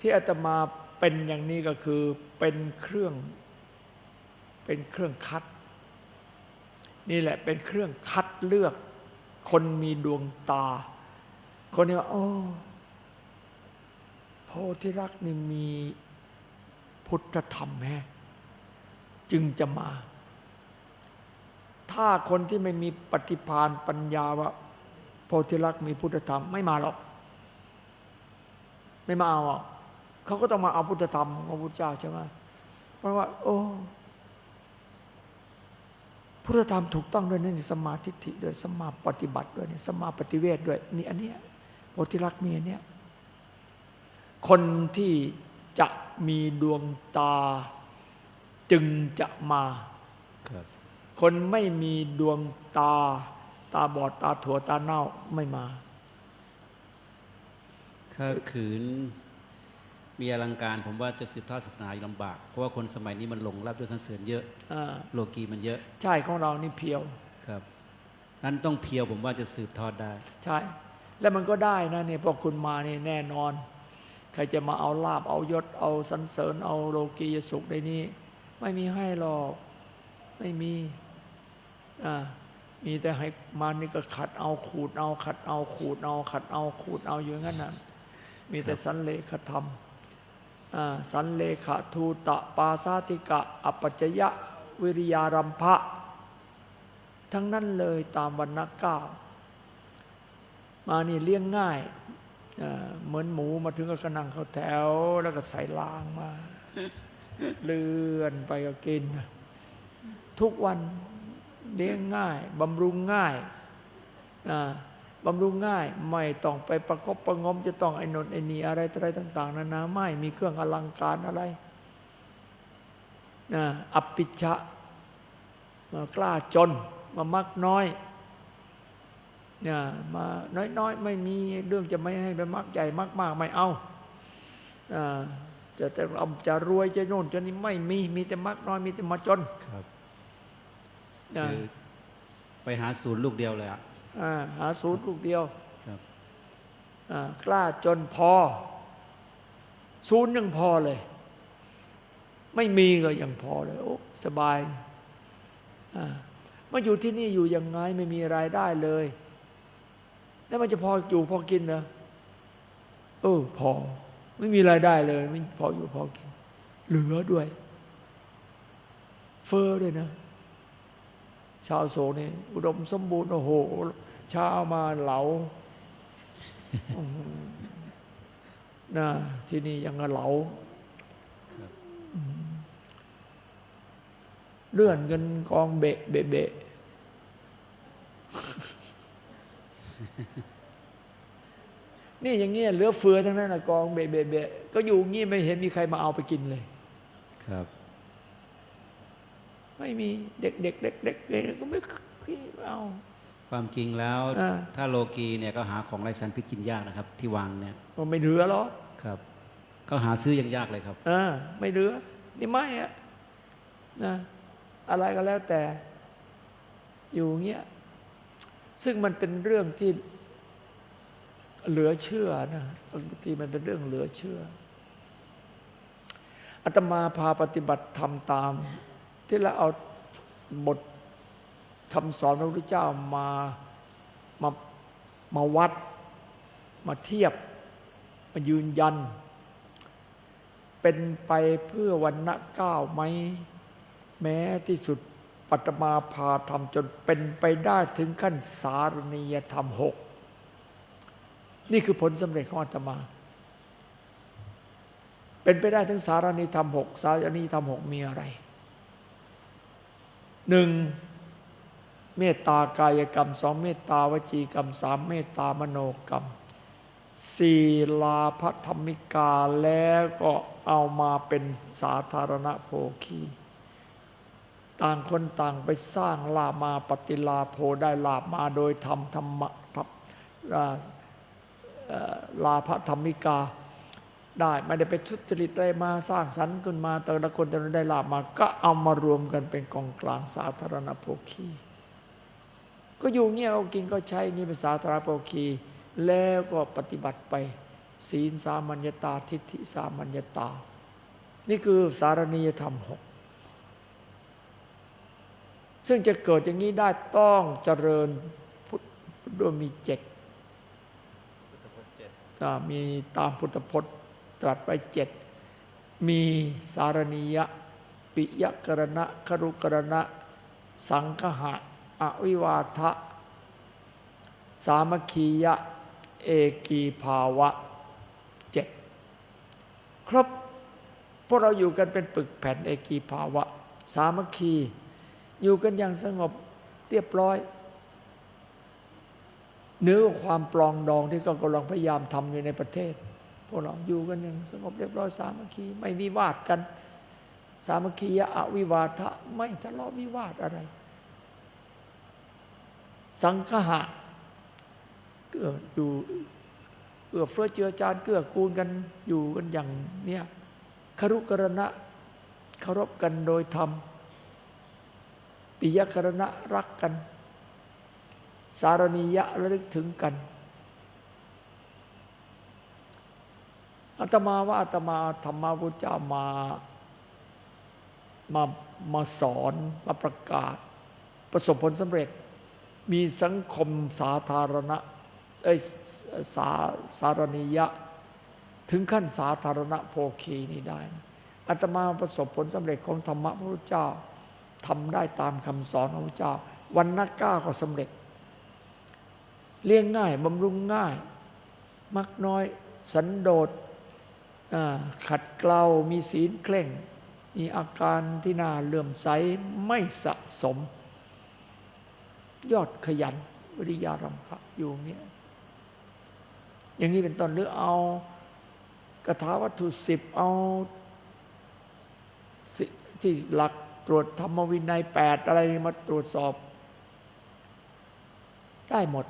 ที่อาตมาเป็นอย่างนี้ก็คือเป็นเครื่อง เป็นเครื่องคัด นี่แหละเป็นเครื่องคัดเลือก คนมีดวงตา คนที่ว่าโอ้โพธิรักษ์นี่มีพุทธธรรมแฮะจึงจะมา ถ้าคนที่ไม่มีปฏิภาณปัญญาว่า โพธิลักษณ์มีพุทธธรรมไม่มาหรอก ไม่มาเอาอะ เขาก็ต้องมาเอาพุทธธรรมของพระพุทธเจ้าใช่ไหมเพราะว่า โอ้พุทธธรรมถูกต้องด้วยนี่สมมาทิฏฐิด้วยสมมาปฏิบัติด้วยนี่สมมาปฏิเวทด้วยนี่อันเนี้ยโพธิลักษณ์มีอันเนี้ยคนที่จะมีดวงตาจึงจะมาครับคนไม่มีดวงตา ตาบอดตาถั่วตาเน่าไม่มา ถ้าขืน มีอลังการผมว่าจะสืบทอดศาสนาลำบาก เพราะว่าคนสมัยนี้มันหลงรับด้วยสันเสริญเยอะอ่าโลกีมันเยอะ ใช่ของเรานี่เพียวครับนั้นต้องเพียวผมว่าจะสืบทอดได้ ใช่ แล้วมันก็ได้นะเนี่ยพอคุณมานี่แน่นอน ใครจะมาเอาลาบเอายศเอาสันเสริญ เอาโลกียสุขในนี้ ไม่มีให้หรอกไม่มีอ่ามีแต่ให้มานี่ก็ขัดเอาขูดเอาขัดเอาขูดเอาขัดเอาขูดเอาอยู่อย่างนั้นนะมีแต่สันเลขธรรมอ่า สันเลขาทูตะปาสาติกะ อัปจยะ วิริยารัมภะทั้งนั้นเลยตามวันนักก้ามานี่เลี้ยงง่ายเหมือนหมูมาถึงก็กระนังเขาแถว แล้วก็ใส่ลางมา เลื่อนไปก็กิน ทุกวันเลี้ยงง่ายบำรุงง่ายอ่า บำรุงง่าย ไม่ต้องไปประกบประงม จะต้องไอ้นนไอ้นี่อะไรต่ออะไรต่าง ๆนานาไม่มีเครื่องอลังการอะไรนะอัปปิชะมากล้าจนมามักน้อยเนี่ยมาน้อยๆ ไม่มีเรื่องจะไม่ให้ไปมักใหญ่มากมากไม่เอาอ่าจะแต่เอาจะรวยจะโน่นจะนี่ไม่มีมีแต่มักน้อยมีแต่มาจนครับอ่าคือไปหาศูนย์ลูกเดียวเลยอะอ่า หาสูตรลูกเดียวครับอ่ากล้าจนพอ ศูนย์ยังพอเลย ไม่มีก็ยังพอเลยโอ้สบายอ่ามาอยู่ที่นี่อยู่ยังไงไม่มีรายได้เลย แล้วมันจะพออยู่พอกินเหรอเออพอ ไม่มีรายได้เลย ไม่พออยู่พอกิน เหลือด้วย เฟอ้อด้วยนะ ชาวโศกนี่อุดมสมบูรณ์โอ้โห เช้ามาเหลาอื้อหือนะที่นี่ยังกับเหลาอืมเลื่อนกันกองเบะเบะเบะนี่อย่างเงี้ยเหลือเฟือทั้งนั้นนะกองเบะเบะเบะก็อยู่งี้ไม่เห็นมีใครมาเอาไปกินเลย ครับ ไม่มีเด็กเด็กเด็กเด็กเด็กก็ไม่เอา ความจริงแล้วอ่าถ้าโลกีเนี่ยก็หาของไรสันพิษกินยากนะครับ ที่วางเนี่ยมันไม่เหลือหรอกครับ ก็หาซื้อยังยากเลยครับอ่าไม่เหลือ นี่ไม่อะนะอะไรก็แล้วแต่ อยู่เงี้ย ซึ่งมันเป็นเรื่องที่ เหลือเชื่อนะบางทีมันเป็นเรื่องเหลือเชื่ออาตมาพาปฏิบัติทำตาม ที่เราเอาบท คำสอนพระพุทธเจ้ามามามาวัด มาเทียบ มายืนยัน เป็นไปเพื่อวันณะก้าวไหม แม้ที่สุดปัตมาพาทำจนเป็นไปได้ถึงขั้นสารณียธรรมหก นี่คือผลสำเร็จของอาตมา เป็นไปได้ถึงสารณีธรรมหกสารณีธรรมหกมีอะไรหนึ่ง เมตตากายกรรมสองเมตตาวจีกรรมสามเมตตามโนกรรมศีลาพธรรมิกาแล้วก็เอามาเป็นสาธารณโภคีต่างคนต่างไปสร้างลามาปฏิลาโภได้ลาบมาโดยธรรมธรรมะธรรมอ่าเอ่อลาภธรรมิกาได้ไม่ได้ไปทุจริตอะไรมาสร้างสรรค์ขึ้นมาแต่ละคนแต่ละได้ลาบมาก็เอามารวมกันเป็นกองกลางสาธารณโภคี ก็อยู่เงี้ยเอากินก็ใช้นี่เป็นสาธารณโภคี แล้วก็ปฏิบัติไป ศีลสามัญญตาทิฏฐิสามัญญตา นี่คือสารณียธรรมหกซึ่งจะเกิดอย่างนี้ได้ต้องเจริญพุทธด้วยมีเจ็ดมีตามพุทธพจน์ตรัสไว้เจ็ดมีสารณียปิยกรณะครุกรณะ สังคหะ อวิวาทะ สามัคคียะ เอกีภาวะเจ็ดครบพวกเราอยู่กันเป็นปึกแผ่นเอกีภาวะ สามัคคี อยู่กันอย่างสงบเรียบร้อยเหนื้อความปลองดองที่ก็กำลังพยายามทำอยู่ในประเทศ พวกเราอยู่กันอย่างสงบเรียบร้อยสามัคคี ไม่วิวาทกัน สามัคคียะอวิวาทะไม่ทะเลาะวิวาทอะไร สังคหะเกื้ออยู่เอื้อเฟื้อเจือจานเกื้อกูลกันอยู่กันอย่างเนี้ยคารุกรณะเคารพกันโดยธรรมปิยกรณะรักกัน สารณียะระลึกถึงกันอาตมาว่าอาตมาธรรมาพุจามามามาสอนมาประกาศ ประสบผลสำเร็จ มีสังคมสาธารณะเอ้ยสาสารณียะ ถึงขั้นสาธารณะโภคีนี่ได้นะอาตมาประสบผลสำเร็จของธรรมะพระพุทธเจ้าทำได้ตามคำสอนของพระเจ้า วันนักก้าก็สำเร็จ เลี้ยงง่ายบำรุงง่าย มักน้อยสันโดษขัดเกลามีศีลเคร่ง มีอาการที่น่าเลื่อมใสไม่สะสม ยอดขยันวิริยารัมภะอยู่เนี้ยอย่างนี้เป็นต้นหรือเอากถาวัตถุสิบเอาสิที่หลักตรวจธรรมวินัยแปดอะไรมาตรวจสอบ ได้หมด